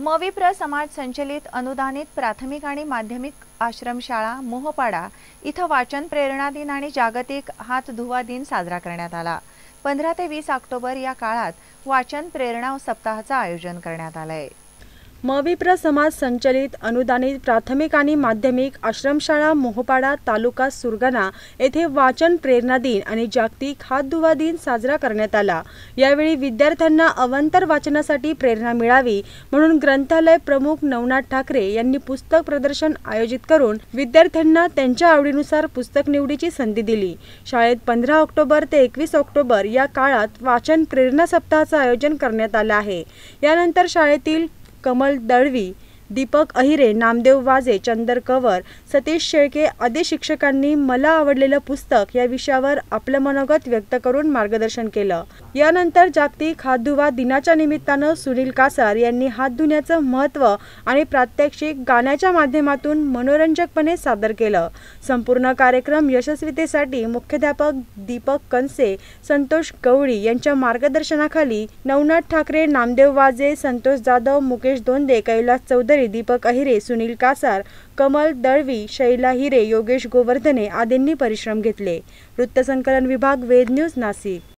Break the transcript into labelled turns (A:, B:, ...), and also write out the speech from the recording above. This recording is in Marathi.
A: मविप्र समाज संचलित अनुदानित प्राथमिक आणि माध्यमिक आश्रमशाळा मोहपाडा इथं वाचन प्रेरणा दिन आणि जागतिक हात धुवा दिन साजरा करण्यात आला. पंधरा ते वीस ऑक्टोबर या काळात वाचन प्रेरणा सप्ताहाचं आयोजन करण्यात आलंय.
B: मविप्र समाज संचलित अनुदानित प्राथमिक आणि माध्यमिक आश्रमशाळा मोहपाडा तालुका सुरगाणा येथे वाचन प्रेरणा दिन आणि जागतिक हातधुवा दिन साजरा करण्यात आला. यावेळी विद्यार्थ्यांना अवंतर वाचनासाठी प्रेरणा मिळावी म्हणून ग्रंथालय प्रमुख नवनाथ ठाकरे यांनी पुस्तक प्रदर्शन आयोजित करून विद्यार्थ्यांना त्यांच्या आवडीनुसार पुस्तक निवडीची संधी दिली. शाळेत पंधरा ऑक्टोबर ते एकवीस ऑक्टोबर या काळात वाचन प्रेरणा सप्ताहाचं आयोजन करण्यात आलं आहे. यानंतर शाळेतील कमल दळवी दीपक अहिरे नामदेव वाजे चंदर कवर सतीश शेळके आदी शिक्षकांनी मला आवडलेलं पुस्तक या विषयावर आपलं मनोगत व्यक्त करून मार्गदर्शन केलं. यानंतर जागतिक हात धुवा दिनाच्या निमित्तानं सुनील कासार यांनी हात धुण्याचं महत्त्व आणि प्रात्यक्षिक गाण्याच्या माध्यमातून मनोरंजकपणे सादर केलं. संपूर्ण कार्यक्रम यशस्वीतेसाठी मुख्याध्यापक दीपक कनसे संतोष गवळी यांच्या मार्गदर्शनाखाली नवनाथ ठाकरे नामदेव वाजे संतोष जाधव मुकेश धोंदे कैलास चौधरी दीपक अहिरे सुनील कासार कमल दळवी शैला हिरे योगेश गोवर्धने आदींनी परिश्रम घेतले. वृत्तसंकलन विभाग वेद न्यूज नाशिक.